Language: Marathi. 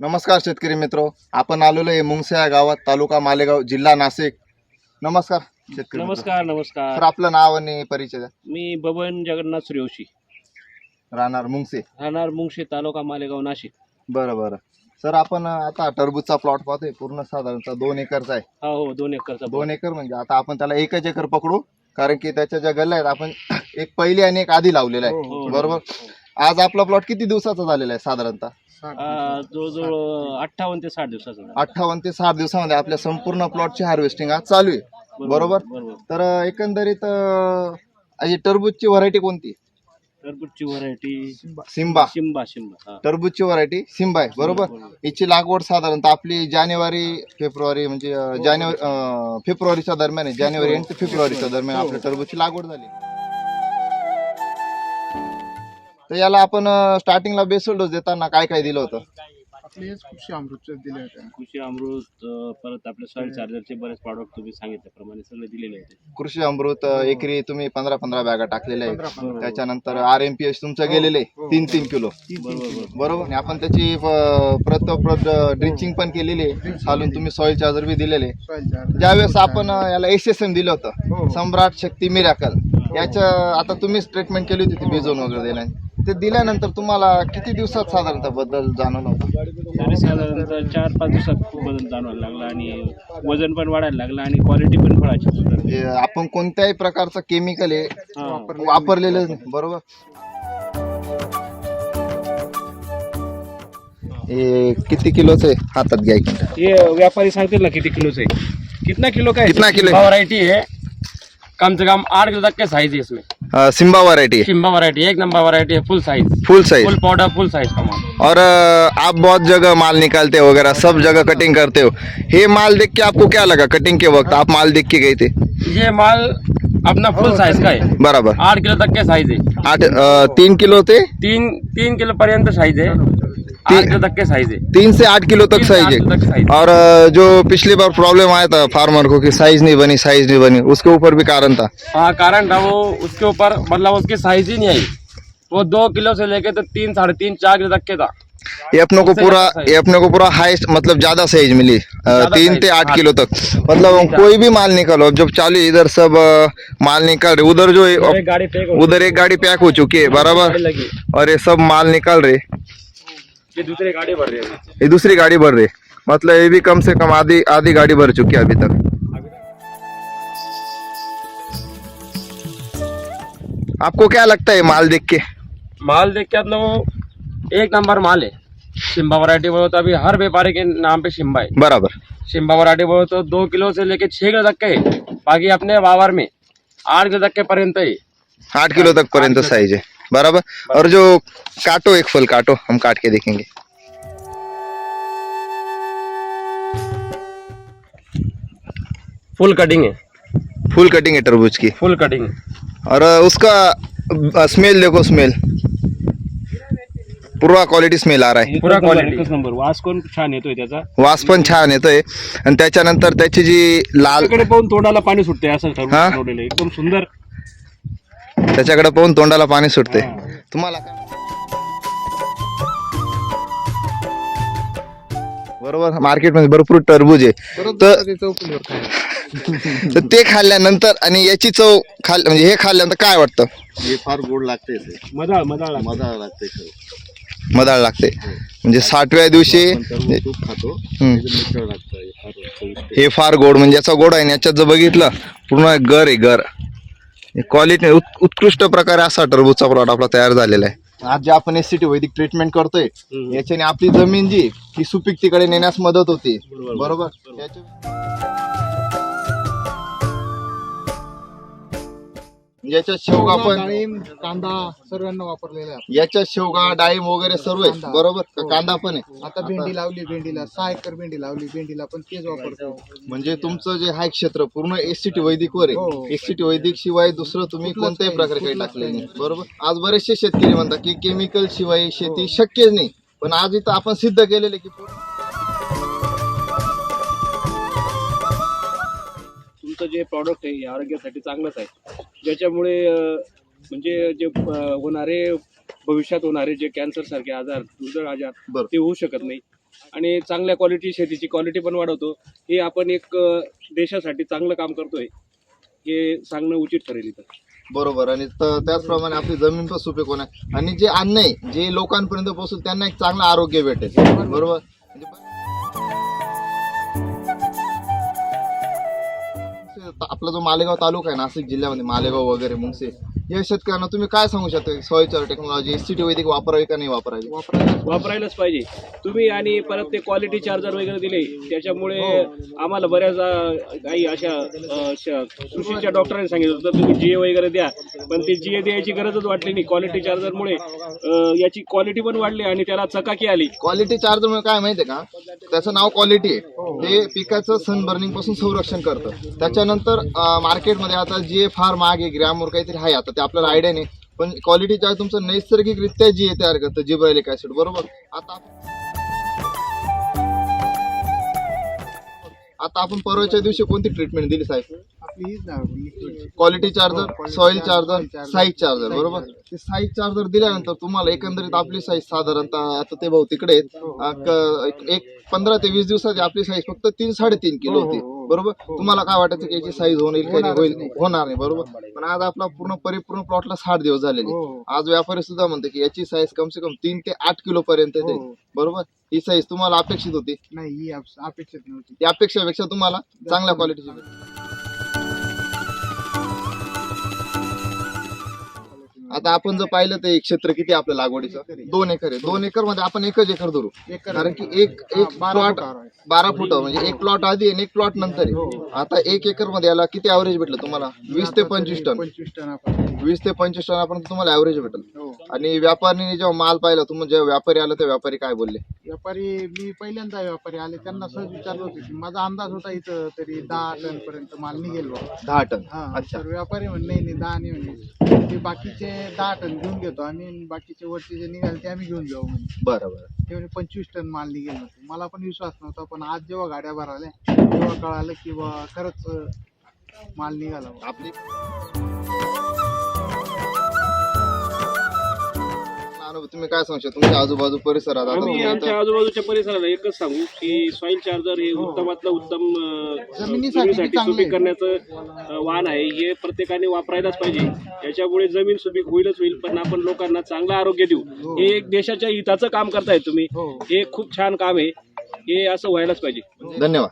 नमस्कार शेतकरी मित्र. आपण आलेलो आहे मुंगसे या गावात तालुका मालेगाव जिल्हा नाशिक. नमस्कार शेतकरी मित्र. नमस्कार सर नमस्कार आपलं नाव आणि परिचय द्या. मी बबन जगन्नाथ सूर्यवंशी राहणार मुंगसे. राहणार मुंगशी तालुका मालेगाव नाशिक. बरं बरं. सर आपण अं, आता टरबूजचा प्लॉट पाहतोय. पूर्ण साधारणतः दोन एकरचा आहे. हा हो दोन एकरचा दोन एकर म्हणजे आता आपण त्याला एकच एकर पकडू. कारण की त्याच्या ज्या गल्ल्या आहेत आपण एक पहिली आणि एक आधी लावलेला आहे. हो. बरोबर? आज आपला प्लॉट किती दिवसाचा झालेला आहे साधारणतः? हा, जवळजवळ अठ्ठावन्न ते साठ दिवसाचा झाला. अठ्ठावन्न ते साठ दिवसामध्ये आपल्या संपूर्ण प्लॉटची हार्वेस्टिंग आज चालू आहे. बरोबर बरोबर? तर अं, एकंदरीत अं, ही टरबूजची व्हरायटी कोणती? टरबूजची व्हरायटी सिम्बा शिंबा शिंबा हा. टरबूजची व्हरायटी सिम्बा आहे बरोबर? हिची लागवड साधारणतः आपली जानेवारी फेब्रुवारी म्हणजे अं, जानेवारी अं, फेब्रुवारीच्या दरम्यान आहे. जानेवारी आणि फेब्रुवारीच्या दरम्यान आपल्या टरबूजची लागवड झाली. तर याला आपण स्टार्टिंगला बेसल डोस देताना काय काय दिलं होतं? आपले कृषी अमृत दिले होते. कृषी अमृत परत आपले सॉइल चार्जरचे बरेच प्रॉडक्ट तुम्ही सांगितल्याप्रमाणे सगळे दिलेले होते. कृषी अमृत एकरी तुम्ही पंधरा पंधरा बॅगा टाकलेल्या आहेत. त्याच्यानंतर आर एम पी एच तुमचं गेलेले आहे, तीन तीन किलो. बरोबर. बरोबर? आणि आपण त्याची प्रत प्रत ड्रिंचिंग पण केलेली आहे. खालून तुम्ही सॉइल चार्जर बी दिलेले. ज्यावेळेस आपण याला एस एस एम दिलं होतं हो. सम्राट शक्ती मिराकल याच्या आता तुम्हीच ट्रीटमेंट केली होती ती बिजोन वगैरे देण्याची ते दिल्यानंतर तुम्हाला किती दिवसात साधारणतः बदल जाणवला होता तरी साधारणतः चार पाच दिवसात खूप बदल जाणवायला लागला आणि वजन पण वाढायला लागलं आणि क्वालिटी पण फळाची सुधारली. हे आपण कोणत्याही प्रकारचं केमिकल हे हा. वापरलेलं नाही बरोबर हे किती किलोचं आहे हातात घ्या एक मिनिट. हे व्यापारी सांगतील ना किती किलोचं आहे कितना किलो का है कितना किलो है? वैरायटी है कम से कम आठ किलो तक के साइज है इसमें। अं, सिम्बा वैरायटी शिम्बा वैरायटी एक नंबर वैरायटी है full size full size full powder full size का माल। और अ, आप बहुत जगह माल निकालते हो वगैरह सब जगह कटिंग करते हो। ये माल देख के आपको क्या लगा कटिंग के वक्त? आप माल देख के गए थे? ये माल अपना फुल साइज का है। बराबर। आठ किलो तक के साइज है। आठ अ, तीन किलो थे? तीन तीन किलो पर्यंत साइज है। आठ किलो तक के साइज़ है। तीन से आठ किलो तक साइज़ है। और जो पिछली बार प्रॉब्लम आया था फार्मर को कि साइज़ नहीं बनी साइज़ नहीं बनी उसके ऊपर भी कारण था। हाँ कारण था वो उसके ऊपर मतलब उसकी साइज़ ही नहीं आई। वो दो किलो से लेके तो तीन साढ़े तीन चार किलो तक के था। ये अपने को पूरा ये अपने को पूरा हाईएस्ट मतलब ज़्यादा साइज़ मिली तीन से आठ हाँ। किलो तक। मतलब कोई भी माल निकालो अब जब चालू इधर सब माल निकाल रहे उधर जो है, उधर एक गाड़ी पैक हो चुकी है बराबर। और ये सब माल निकाल रहे। ये दूसरी गाड़ी बढ़ रही है? ये दूसरी गाड़ी भर रही। मतलब ये भी कम से कम आधी आधी गाड़ी भर चुकी है अभी तक। आपको क्या लगता है माल देख के? माल देख के मतलब एक नंबर माल है। शिम्बा वैरायटी बोलो तो अभी हर व्यापारी के नाम पे शिम्बा है। बराबर। शिम्बा वैरायटी बोलो तो दो किलो से लेके छह किलो तक के है। बाकी अपने वावर में आठ किलो तक के पर्यंत है। आठ किलो तक पर्यंत साइज़ है। बराबर? और जो काटो एक फल काटो हम काट के देखेंगे। फुल कटिंग है। फुल कटिंग है तरबूज की। Full cutting. और उसका स्मेल देखो स्मेल। पूरा क्वालिटी स्मेल आ रहा है। पुरा नंबर, नंबर वास कोण छान येतोय त्याचा? वास पण छान येतोय. आणि त्याच्यानंतर त्याची जी लाल पाहून तोंडाला पाणी सुटते असं हा? ठरवलेलं. एकदम सुंदर त्याच्याकडे पाहून तोंडाला पाणी सुटते. तुम्हाला बरोबर मार्केटमध्ये भरपूर टरबूज आहे. तर ते. तर खाल्ल्यानंतर आणि याची चव खाल म्हणजे हे खाल्ल्यानंतर काय वाटतं? हे फार गोड लागते मधाळ मधाळ लागतं. मजा लागते मधाळ लागते म्हणजे साठव्या दिवशी खातो. हे फार हे गोड म्हणजे याचा गोड आहे आणि याच्यात जर बघितलं पूर्ण गर आहे गर. क्वालिटी उत्कृष्ट प्रकारे असा टरबूजचा प्लॉट आपला तयार झालेला आहे. आज जे आपण S C T Vedic treatment करतोय. याच्याने आपली जमीन जी ही सुपीकतेकडे नेण्यास मदत होते. बरोबर? याच्या- याच्यात शेवगा पण डाळिंब कांदा सर्वांना वापरलेला आहे याच्यात शेवगा डाळिंब वगैरे सर्व आहे. बरोबर? का हो. कांदा पण आहे. आता भेंडी लावली भेंडीला सहा एकर भेंडी लावली भेंडीला पण तेच वापरतो. म्हणजे तुमचं जे हाय क्षेत्र पूर्ण एससीटी वैदिक वर हो. आहे एससीटी वैदिक शिवाय दुसरं तुम्ही कुठलंच कोणत्याही नाही, प्रकारे काही कुठलंच नाही. नाही. बरोबर? आज बरेचसे शेतकरी म्हणतात की केमिकल शिवाय शेती शक्यच नाही. पण आज इथं आपण सिद्ध केलेले की पूर्ण- तुमचं जे प्रॉडक्ट आहे हे आरोग्यासाठी चांगलंच आहे. ज्याच्यामुळे म्हणजे जे होणारे भविष्यात होणारे जे कॅन्सर सारखे आजार दुर्धळ आजार. ते होऊ शकत नाही. आणि चांगल्या क्वालिटी शेतीची क्वालिटी पण वाढवतो. हे आपण एक देशासाठी चांगलं काम करतोय हे सांगणं उचित ठरेल इथं. बरोबर. आणि त्याचप्रमाणे आपली जमीन पण सुपीक होणार. आणि जे अन्न आहे जे लोकांपर्यंत पोहोचेल त्यांना एक चांगलं आरोग्य भेटेल. बरोबर? आपला जो मालेगाव तालुका आहे नाशिक जिल्ह्यामध्ये मालेगाव वगैरे मुंगसे या शेतकऱ्यांना तुम्ही काय सांगू शकता? सॉईलच्या टेक्नॉलॉजी सिटी वैदिक वापरावी का नाही वापरावी? वापरायलाच पाहिजे. तुम्ही आणि परत ते क्वालिटी चार्जर वगैरे दिले त्याच्यामुळे आम्हाला बऱ्याच काही अशा कृषीच्या डॉक्टरांनी सांगितलं होतं तुम्ही जीए वगैरे द्या. पण ते जीए द्यायची गरजच वाटली नाही क्वालिटी चार्जरमुळे याची क्वालिटी पण वाढली आणि त्याला चकाकी आली. क्वालिटी चार्जर म्हणजे काय माहितीये का? त्याचं नाव क्वालिटी आहे. ते पिकाचं सन बर्निंगपासून संरक्षण करतं. त्याच्यानंतर मार्केटमध्ये आता जे फार महाग आहे ग्रॅमवर काहीतरी आहे आता. ते आपल्याला आयडिया नाही. पण क्वालिटी चार्ज तुमचं नैसर्गिकरित्या जी तयार करतं जिब्रायलिक ऍसिड बरोबर? आता आता आपण परवाच्या दिवशी कोणती ट्रीटमेंट दिली साहेब? आपली हीच ना liquid quality charger soil charger size charger बरोबर? ते साईज चार्जर दिल्यानंतर तुम्हाला एकंदरीत आपली साईज साधारणतः आता ते भाऊ तिकडे. अ, क- एक- पंधरा ते वीस दिवसाची आपली साईज फक्त तीन साडेतीन किलो होती. बरोबर? तुम्हाला काय वाटायचं की याची साईज होईल का नाही? होईल? होणार नाही बरोबर? पण आज आपला पूर्ण परिपूर्ण प्लॉटला साठ दिवस झालेले. हो. आज व्यापारी सुद्धा म्हणते की याची साईज कम से कम तीन ते आठ किलो पर्यंत येते हो. बरोबर? ही साईज तुम्हाला अपेक्षित होती. नाही ही अप- अपेक्षित नव्हती. या अपेक्षापेक्षा तुम्हाला चांगल्या क्वालिटीची आता आपण जर पाहिलं तर एक क्षेत्र किती आपल्या लागवडीचं? दोन एकर आहे. दोन एकरमध्ये आपण एकच एकर धरू. कारण की एक एक प्लॉट. बारा फुट म्हणजे एक प्लॉट आधी आणि एक प्लॉट नंतर आहे. आता एक एकरमध्ये याला किती ऍव्हरेज भेटलं तुम्हाला? वीस ते पंचवीस टन. टन आपण वीस ते पंचवीस टनापर्यंत तुम्हाला ऍव्हरेज भेटेल. हो. आणि व्यापाऱ्याने जेव्हा माल पाहिला तुम्ही जेव्हा व्यापारी आला त्या व्यापारी काय बोलले? व्यापारी मी पहिल्यांदा व्यापारी आले त्यांना सहज विचारलं होतं की माझा अंदाज होता इथं तरी दहा टन पर्यंत माल निघेल बुवा. दहा टन? हा अच्छा. तर व्यापारी म्हणे नाही नाही दहा नाही म्हणे. ते बाकीचे दहा टन घेऊन घेतो आम्ही आणि बाकीचे वरचे जे निघाल ते आम्ही घेऊन जाऊ म्हणे. बरं बरं. ते म्हणे पंचवीस टन माल निघेल होते मला पण विश्वास नव्हता पण आज जेव्हा गाड्या भराल्या तेव्हा कळालं की बा खरंच अं, माल निघाला बुवा. आपली तुम्ही काय सांगू शकता? तुमच्या आजूबाजू परिसरात आता आम्ही तुम्ही आमच्या आता- आजूबाजूच्या परिसराला एकच सांगू की सॉइल चार्जर हे उत्तमातलं उत्तम अं, जमिनीसाठी जमिनीसाठी चांगलं सुपीक आहे. करण्याचं अं, वाण आहे. हे प्रत्येकाने वापरायलाच पाहिजे. याच्यामुळे जमीन सुपीक होईलच होईल पण आपण लोकांना चांगलं आरोग्य देऊ. हे एक देशाच्या हिताचं काम करताय तुम्ही. हो. हे खूप छान काम आहे. हे असं व्हायलाच पाहिजे. धन्यवाद.